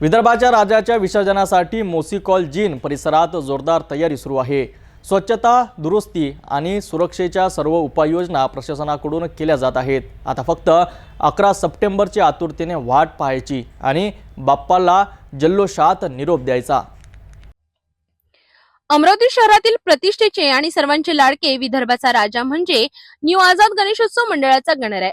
विदर्भाच्या राजाच्या विसर्जनासाठी मोसिकॉल जीन परिसरात जोरदार तयारी सुरू आहे. स्वच्छता दुरुस्ती आणि सुरक्षेच्या सर्व उपाययोजना प्रशासनाकडून केल्या जात आहेत. आता फक्त अकरा सप्टेंबरची आतुरतेने वाट पाहायची आणि बाप्पाला जल्लोषात निरोप द्यायचा. अमरावती शहरातील प्रतिष्ठेचे आणि सर्वांचे लाडके विदर्भाचा राजा म्हणजे न्यू आझाद गणेशोत्सव मंडळाचा गणराय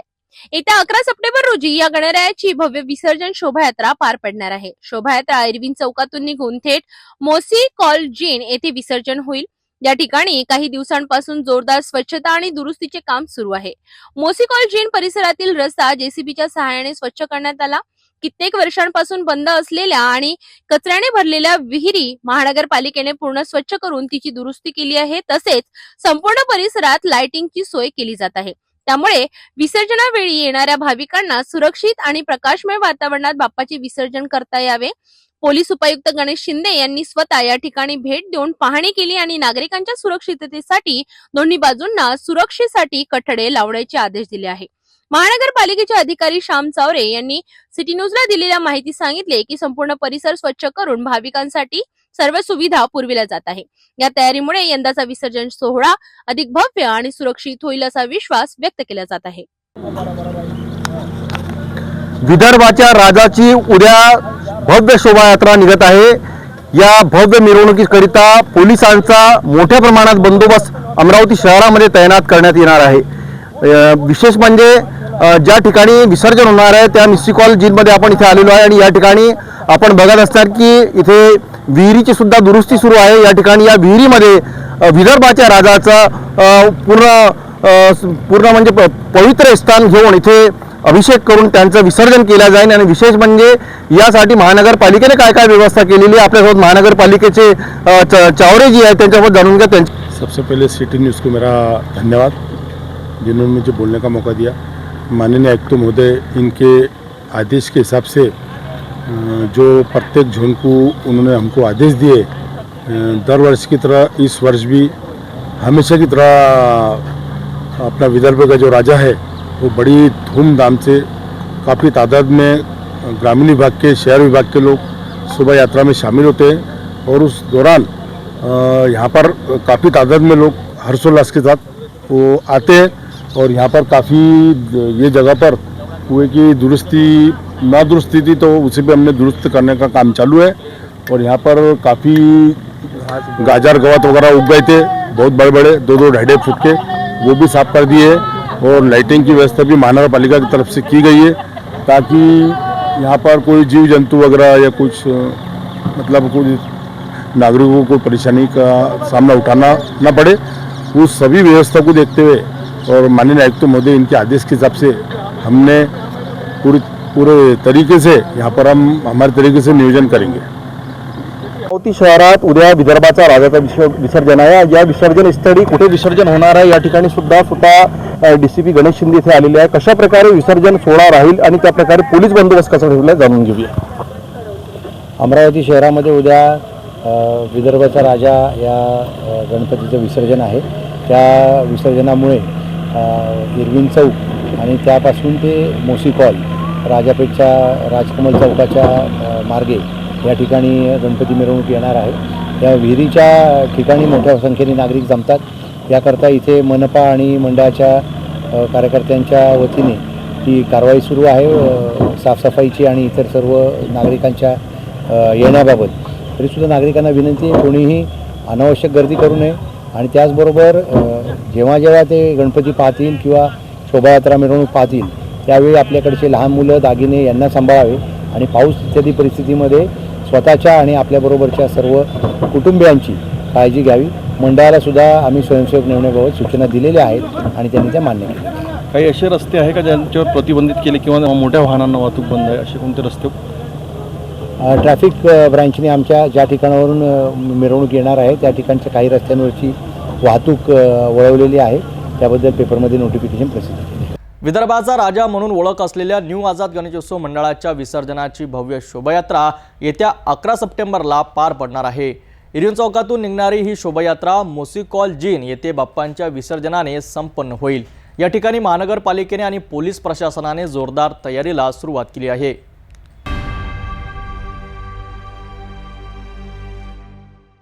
येत्या अकरा सप्टेंबर रोजी या गणरायाची भव्य विसर्जन शोभायात्रा पार पडणार आहे. शोभायात्रा एरविन चौकातून निघून थेट मोसी कॉल जेन येथे विसर्जन होईल. या ठिकाणी काही दिवसांपासून जोरदार स्वच्छता आणि दुरुस्तीचे काम सुरू आहे. मोसिकॉल जेन परिसरातील रस्ता जेसीबीच्या सहाय्याने स्वच्छ करण्यात आला. कित्येक वर्षांपासून बंद असलेल्या आणि कचऱ्याने भरलेल्या विहिरी महानगरपालिकेने पूर्ण स्वच्छ करून तिची दुरुस्ती केली आहे. तसेच संपूर्ण परिसरात लाइटिंगची सोय केली जात आहे. त्यामुळे विसर्जनावेळी येणाऱ्या भाविकांना सुरक्षित आणि प्रकाशमय वातावरणात बाप्पाचे विसर्जन करता यावे. पोलीस उपायुक्त गणेश शिंदे यांनी स्वतः या ठिकाणी भेट देऊन पाहणी केली आणि नागरिकांच्या सुरक्षिततेसाठी दोन्ही बाजूंना सुरक्षेसाठी कठडे लावण्याचे आदेश दिले आहे. महानगरपालिकेचे अधिकारी श्याम चावरे यांनी सिटी न्यूजला दिलेल्या माहिती सांगितले की संपूर्ण परिसर स्वच्छ करून भाविकांसाठी सर्व सुविधा पुरविल्या जात आहे. या तयारीमुळे यंदाचा विसर्जन सोहळा अधिक भव्य आणि सुरक्षित होईल असा विश्वास व्यक्त केला जात आहे. विदर्भाच्या राजाची उद्या भव्य शोभायात्रा निघत आहे. या भव्य मिरवणुकीकरिता पोलिसांचा मोठ्या प्रमाणात बंदोबस्त अमरावती शहरामध्ये तैनात करण्यात येणार आहे. विशेष म्हणजे ज्या ठिकाणी विसर्जन होणार आहे त्या मिस्सिकॉल जिनमध्ये आपण इथे आलेलो आहे आणि या ठिकाणी आपण बघत असणार की इथे विहिरीची सुद्धा दुरुस्ती सुरू आहे. या ठिकाणी या विहिरीमध्ये विदर्भाच्या राजाचा पूर्ण पूर्ण म्हणजे प- पवित्र स्थान घेऊन इथे अभिषेक करून त्यांचं विसर्जन केलं जाईल आणि विशेष म्हणजे यासाठी महानगरपालिकेने काय काय व्यवस्था केलेली आहे? आपल्यासोबत महानगरपालिकेचे च- चावरे जी आहेत त्यांच्यासोबत जाणून घ्या. त्यांची सबसे पहिले सिटी न्यूज़ को मेरा धन्यवाद। जिन्होंने मुझे बोलने का मौका दिया। माननीय आयुक्त महोदय, इनके आदेश के हिसाब से जो प्रत्येक जोन को उन्होंने हमको आदेश दिए दर वर्ष की तरह, इस वर्ष भी हमेशा की तरह अपना विदर्भ का जो राजा है, वो बड़ी धूमधाम से काफ़ी तादाद में ग्रामीण विभाग के, शहर विभाग के लोग शोभा यात्रा में शामिल होते हैं और उस दौरान यहाँ पर काफ़ी तादाद में लोग हर्षोल्लास के साथ वो आते हैं। और यहाँ पर काफ़ी, ये जगह पर कुएँ की दुरुस्ती, ना दुरुस्ती थी तो उसे भी हमने दुरुस्त करने का काम चालू है। और यहाँ पर काफ़ी गाजर गवत वगैरह उग गए थे, बहुत बड़े बड़े दो दो ढाई ढाई फुट के, वो भी साफ़ कर दिए और लाइटिंग की व्यवस्था भी महानगर पालिका की तरफ़ से की गई है ताकि यहाँ पर कोई जीव जंतु वगैरह या कुछ मतलब कुछ नागरिकों को परेशानी का सामना उठाना न पड़े। उस सभी व्यवस्था को देखते हुए और माननीय आयुक्त महोदय इनके आदेश के हिसाब से हमने पूरी पूरे तरीके से यहाँ पर हम हमारे तरीके से नियोजन करेंगे। अमरावती शहरात उद्या विदर्भाचा राजाचा विसर- विसर्जन आहे. या विसर्जन स्थळी कुठे विसर्जन होणार आहे या ठिकाणी सुद्धा स्वतः डीसीपी गणेश शिंदे इथे आलेले आहे. कशा प्रकारे विसर्जन सोहळा राहील आणि त्या प्रकारे पोलीस बंदोबस्त कसा ठेवला आहे जाणून घेऊया. अमरावती शहरामध्ये उद्या विदर्भाचा राजा या गणपतीचं विसर्जन आहे. त्या विसर्जनामुळे इरविन चौक आणि त्यापासून ते मोसी कॉल राजापेठच्या राजकमल चौकाच्या मार्गे या ठिकाणी गणपती मिरवणूक येणार आहे. या विहिरीच्या ठिकाणी मोठ्या संख्येने नागरिक जमतात. याकरता इथे मनपा आणि मंडळाच्या कार्यकर्त्यांच्या वतीने ती कारवाई सुरू आहे. साफसफाईची आणि इतर सर्व नागरिकांच्या येण्याबाबत. तरीसुद्धा नागरिकांना विनंती आहे कोणीही अनावश्यक गर्दी करू नये. आणि त्याचबरोबर जेव्हा जेव्हा ते गणपती पाहतील किंवा शोभायात्रा मिरवणूक पाहतील त्यावेळी आपल्याकडचे लहान मुलं दागिने यांना सांभाळावे आणि पाऊस इत्यादी परिस्थितीमध्ये स्वतःच्या आणि आपल्याबरोबरच्या सर्व कुटुंबियांची काळजी घ्यावी. मंडळाला सुद्धा आम्ही स्वयंसेवक नेमण्याबाबत सूचना दिलेल्या आहेत आणि त्यांनी त्या मान्य केल्या. काही असे रस्ते आहे का ज्यांच्यावर प्रतिबंधित केले किंवा मोठ्या वाहनांना वाहतूक बंद आहे? असे कोणते रस्ते? ट्रॅफिक ब्रँचने आमच्या ज्या ठिकाणावरून मिरवणूक येणार आहे त्या ठिकाणच्या काही रस्त्यांवरची वाहतूक वळवलेली आहे. त्याबद्दल पेपरमध्ये नोटिफिकेशन प्रसिद्ध केले. आहे. विदर्भाचा राजा म्हणून ओळख असलेल्या न्यू आझाद गणेशोत्सव मंडळाच्या विसर्जनाची भव्य शोभायात्रा येत्या अकरा सप्टेंबरला पार पडणार आहे. इरियन चौकातून निघणारी ही शोभायात्रा मोसिकॉल जीन येथे बाप्पांच्या विसर्जनाने संपन्न होईल. या ठिकाणी महानगरपालिकेने आणि पोलीस प्रशासनाने जोरदार तयारीला सुरुवात केली आहे.